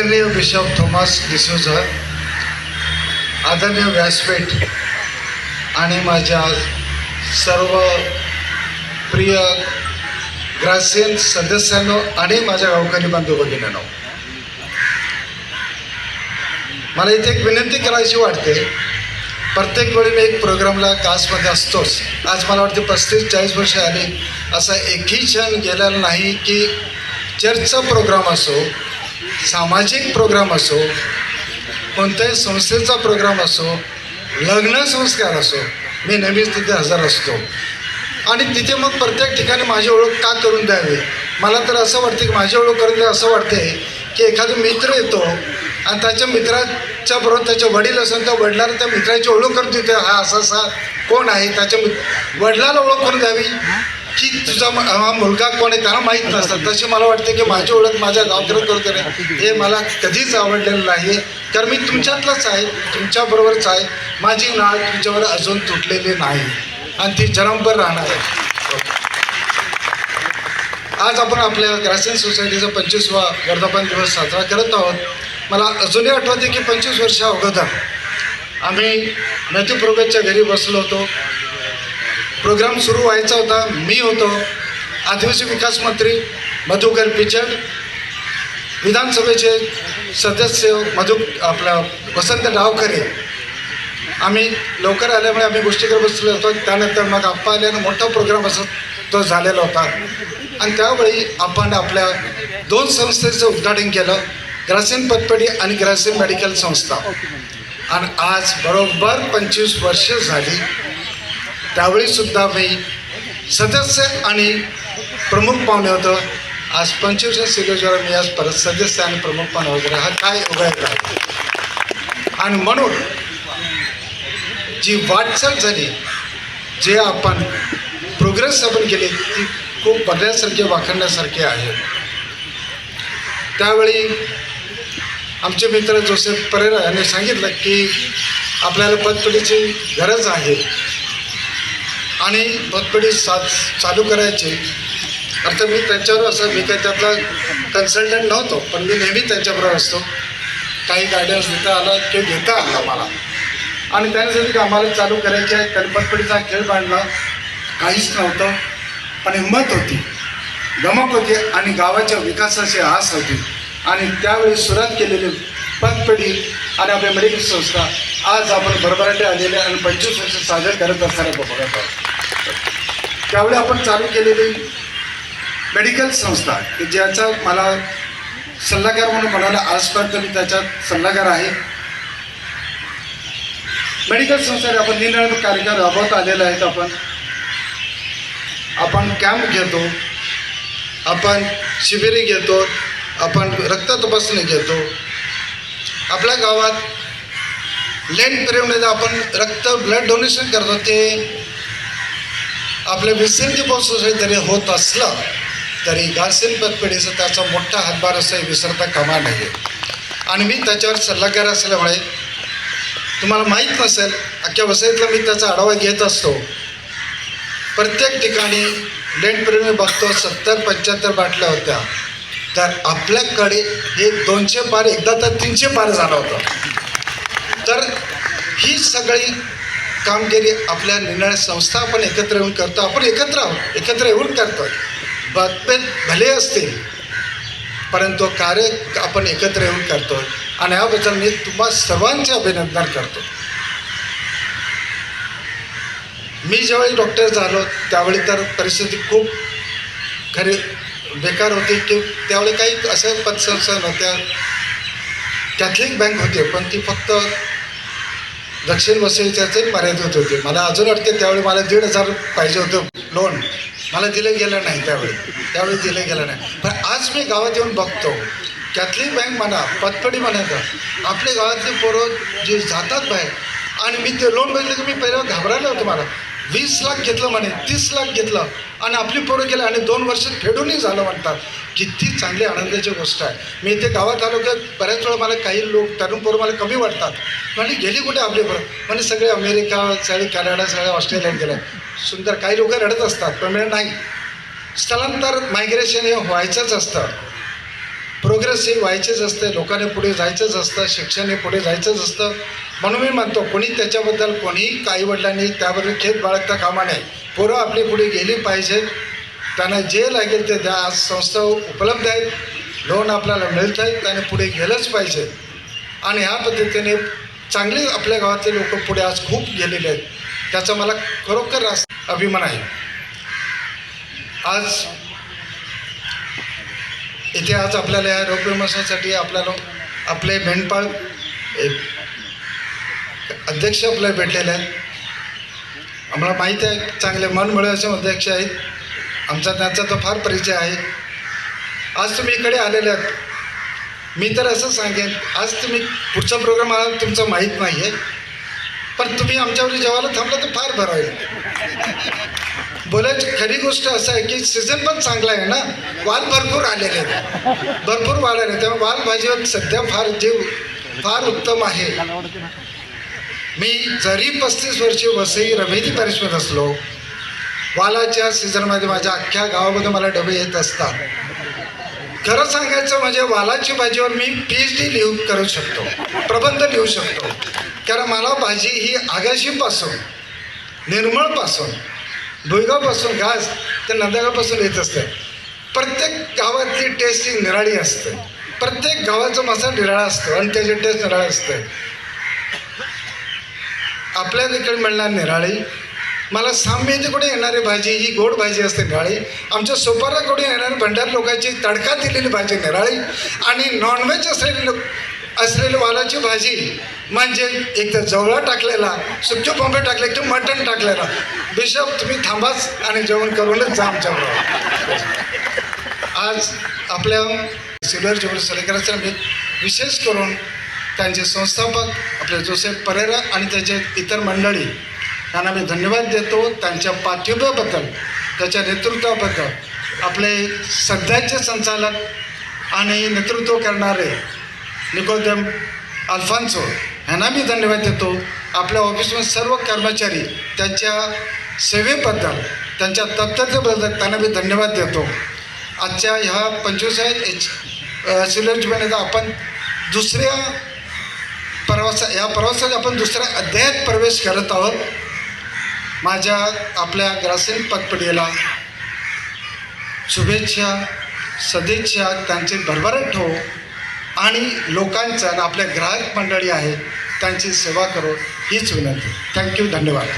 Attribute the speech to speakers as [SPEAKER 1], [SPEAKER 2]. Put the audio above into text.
[SPEAKER 1] आदरणीय bishop Thomas D'Souza आदरणीय व्यासपीठ आणि माझ्या सर्व प्रिय ग्रासियन सदस्यांनो आणि माझ्या गावकरी बांधव भगिनींनो मला इथे एक विनंती करायची वाटते. प्रत्येक वेळी मी एक प्रोग्रामला कासमध्ये असतोच. आज मला वाटते पस्तीस चाळीस वर्ष आली. असा एकही क्षण गेलेला नाही की चर्चचा प्रोग्राम असो सामाजिक प्रोग्राम असो कोणत्याही संस्थेचा प्रोग्राम असो लग्न संस्कार असो मी नेहमीच तिथे हजर असतो. आणि तिथे मग प्रत्येक ठिकाणी माझी ओळख का करून द्यावी? मला तर असं वाटते की माझी ओळख करून द्या असं वाटते की एखादा मित्र येतो आणि त्याच्या मित्राच्या बरोबर त्याचे वडील असेल त्या वडिलांना त्या मित्राची ओळख करून देते हा असा असा कोण आहे? त्याच्या मित्र वडिलाला ओळख करून द्यावी? की तुझा हा मुलगा कोण आहे त्यांना माहीत नसतात तशी मला वाटते की माझी ओळख माझ्या गावकऱ्यात करतो हे मला कधीच आवडलेलं नाही कारण मी तुमच्यातलंच आहे तुमच्याबरोबरच आहे. माझी नाळ तुमच्यावर अजून तुटलेली नाही. आणि ती जन्मभर राहणार आहे. आज आपण आपल्या ग्रासीन सोसायटीचा पंचवीसवा वर्धापन दिवस साजरा करत आहोत. मला अजूनही आठवते की पंचवीस वर्षा अगोदर आम्ही नदी प्रोगतच्या घरी बसलो होतो. प्रोग्राम सुरू व्हायचा होता. मी होतो. आदिवासी विकास मंत्री मधुकर पिचड. विधानसभेचे सदस्य मधु आपला वसंत डावखरे. आम्ही लवकर आल्यामुळे आम्ही गोष्टी करत बसलो होतो. त्यानंतर मग आप्पा आल्यानं मोठा प्रोग्राम असं तो झालेला होता. आणि त्यावेळी आपण आपल्या दोन संस्थेचं उद्घाटन केलं. ग्रासिन पतपेढी आणि ग्रासिन मेडिकल संस्था. आणि आज बरोबर पंचवीस वर्ष झाली. त्यावेळीसुद्धा मी सदस्य आणि प्रमुख पाहुणे होतो. आज पंचवीस सिलेजवर मी आज परत सदस्य आणि प्रमुख पाहुणे वगैरे हा काय उघडायचा आणि म्हणून जी वाटचाल झाली जे आपण प्रोग्रेस आपण केली ती खूप बघण्यासारखी वाखणण्यासारखी आहे. त्यावेळी आमचे मित्र जोसेफ परेरा यांनी सांगितलं की आपल्याला पतपेढीची गरज आहे. आणि भतपेढी सा चालू करायची. अर्थात मी त्यांच्यावर असं मी काही त्यातला कन्सल्टंट नव्हतो पण मी नेहमी त्यांच्याबरोबर असतो. काही गायडन्स देता आला किंवा घेता आला मला. आणि त्यासाठी आम्हाला चालू करायचे आहे. त्याने पतपेढीचा खेळ बांधला. काहीच नव्हतं पण हिंमत होती. गमक होती आणि गावाच्या विकासाची आस होती. आणि त्यावेळी सुरुवात केलेली पतपेढी आणि आपल्या मेडिकल संस्था आज आपण भरभराटे आलेले आणि पंचवीस वर्ष साजरे करत असताना बघत आहोत. त्यावेळी आपण चालू केलेली मेडिकल संस्था की ज्याचा मला सल्लागार म्हणून म्हणाला आजपर्यंत मी त्याच्यात सल्लागार आहे. मेडिकल संस्थेने आपण निरनिराळे कार्यक्रम राबवत आलेले आहेत आपण. आपण कॅम्प घेतो आपण शिबिरे घेतो आपण रक्त तपासणी घेतो आपल्या गावात लेंट पिरियडमध्ये आपण रक्त ब्लड डोनेशन करतो ते आपल्या विसर्जी पाऊस जरी होत असलं तरी गारसेन पतपेढीचा त्याचा मोठा हातभार असं हे विसरता कामा नाही आणि मी त्याच्यावर सल्लागार असल्यामुळे तुम्हाला माहीत नसेल अख्ख्या वसईतला मी त्याचा आढावा घेत असतो. प्रत्येक ठिकाणी लेंट पिरियड बघतो सत्तर पंच्याहत्तर बाटल्या होत्या. तर आपल्याकडे हे दोनशे पार एकदा तर तीनशे पार झालं होतं. तर ही सगळी कामगिरी आपल्या निर्णय संस्था आपण एकत्र येऊन करतो. आपण एकत्र आहोत एकत्र येऊन करतो. बातम्यात भले असतील परंतु कार्य आपण एकत्र येऊन करतो. आणि याबद्दल मी तुम्हा सर्वांचे अभिनंदन करतो. मी ज्यावेळी डॉक्टर झालो त्यावेळी तर परिस्थिती खूप खरी बेकार होते की त्यावेळी काही असं पतसंस्था नव्हत्या कॅथलिक बँक होते पण ती फक्त दक्षिण वसईच्याच मर्यादित होते. मला अजून वाटते त्यावेळी मला दीड हजार पाहिजे होतं लोन मला दिलं गेलं नाही त्यावेळी. त्यावेळी दिलं गेलं नाही. पण आज मी गावात येऊन बघतो कॅथलिक बँक म्हणा पतपडी म्हणायचं आपल्या गावातली पोरं जे जातात बाहेर आणि मी ते लोन बघितलं की मी पहिल्या घाबरायला होतं मला. वीस लाख घेतलं म्हणे तीस लाख घेतलं. आणि आपली पोरं गेलं आणि दोन वर्षात फेडूनही झालं म्हणतात. किती चांगली आनंदाची गोष्ट आहे. मी इथे गावात आलो की बऱ्याच वेळा मला काही लोक तरुण पोरं मला कमी वाटतात. म्हणजे गेली कुठे आपली पोरं? म्हणजे सगळे अमेरिका सगळे कॅनडा सगळे ऑस्ट्रेलियात गेले. सुंदर काही लोक रडत असतात पण नाही. स्थलांतर मायग्रेशन हे व्हायचंच असतं. प्रोग्रेस हे व्हायचेच असते लोकांनी पुढे जायचंच असतं शिक्षण हे पुढे जायचंच असतं. म्हणून मी म्हणतो कोणी त्याच्याबद्दल कोणीही काही वडिलांनी त्याबद्दल खेद बाळगता कामा नये. पोरं आपली पुढे गेली पाहिजेत त्यांना जे लागेल ते द्या. आज संस्था उपलब्ध आहेत लोन आपल्याला मिळत आहेत त्याने पुढे गेलंच पाहिजे. आणि ह्या पद्धतीने चांगली आपल्या गावातले लोक पुढे आज खूप गेलेले आहेत. त्याचा मला खरोखर अभिमान आहे. आज इथे आज आपल्याला या रोगविमासाठी आपल्याला आपले मेंढपाळ अध्यक्ष आपल्याला भेटलेले आहेत. आम्हाला माहीत आहे चांगले मनमळे असे अध्यक्ष आहेत. आमचा त्यांचा तर फार परिचय आहे. आज तुम्ही इकडे आलेले आहात. मी तर असं सांगेन आज तुम्ही पुढचा प्रोग्राम आला तुमचं माहीत नाही आहे पण तुम्ही आमच्यावर जेवायला थांबलं तर फार बरं होईल. बोलायची खरी गोष्ट असं आहे की सीझन पण चांगला आहे ना. वाल भरपूर आलेले आहेत. भरपूर वाल आले त्यामुळे वाल भाजीवर सध्या फार जे फार उत्तम आहे. मी जरी पस्तीस वर्षी वसई रमेदी पॅरिसमध्ये असलो वालाच्या सीझनमध्ये माझ्या अख्ख्या गावामध्ये मला डबे येत असतात. खरं सांगायचं म्हणजे वालाची भाजीवर मी पी एच डी लिहू करू शकतो. प्रबंध लिहू शकतो. कारण मला भाजी ही आगाशीपासून निर्मळपासून भुईगावपासून घास ते नंदगावपासून येत असतं. प्रत्येक गावातली टेस्ट ही निराळी असते. प्रत्येक गावाचा मसाला निराळा असतो आणि त्याची टेस्ट निराळा असते. आपल्या तिकडे मिळणार निराळी. मला साम्यतेकडे येणारी भाजी? ही गोड भाजी असते निराळी. आमच्या सोपाराकडे येणारी? भंडार लोकांची तडका दिलेली भाजी निराळी. आणि नॉनव्हेज असलेली लोक असलेली वालाची भाजी म्हणजे एक तर जवळा टाकलेला सुक्के बोंबे टाकले की मटण टाकलेला. बिशप तुम्ही थांबाच आणि जेवण करूनच जा आमच्याबरोबर आज आपल्या सिल्वर जेवण सलेकरांचा मी विशेष करून त्यांचे संस्थापक आपले जोसेफ परेरा आणि त्याचे इतर मंडळी यांना मी धन्यवाद देतो त्यांच्या पाठिंब्याबद्दल त्याच्या नेतृत्वाबद्दल. आपले सध्याचे संचालक आणि नेतृत्व करणारे निकोदेम अल्फान्सो ह्यांना मी धन्यवाद देतो. आपल्या ऑफिसमध्ये सर्व कर्मचारी त्यांच्या सेवेबद्दल त्यांच्या तत्परतेबद्दल त्यांना मी धन्यवाद देतो. आजच्या ह्या पंचवीसाव्या एच सिल्वर आपण दुसऱ्या प्रवासा या प्रवासात आपण दुसऱ्या अध्यायात प्रवेश करत आहोत. माझ्या आपल्या ग्रासीन पतपिढीला शुभेच्छा सदिच्छा त्यांचे भरभराट ठेवू आणि लोकांचं आणि आपल्या ग्राहक मंडळी आहे त्यांची सेवा करो हीच विनंती. थँक्यू धन्यवाद.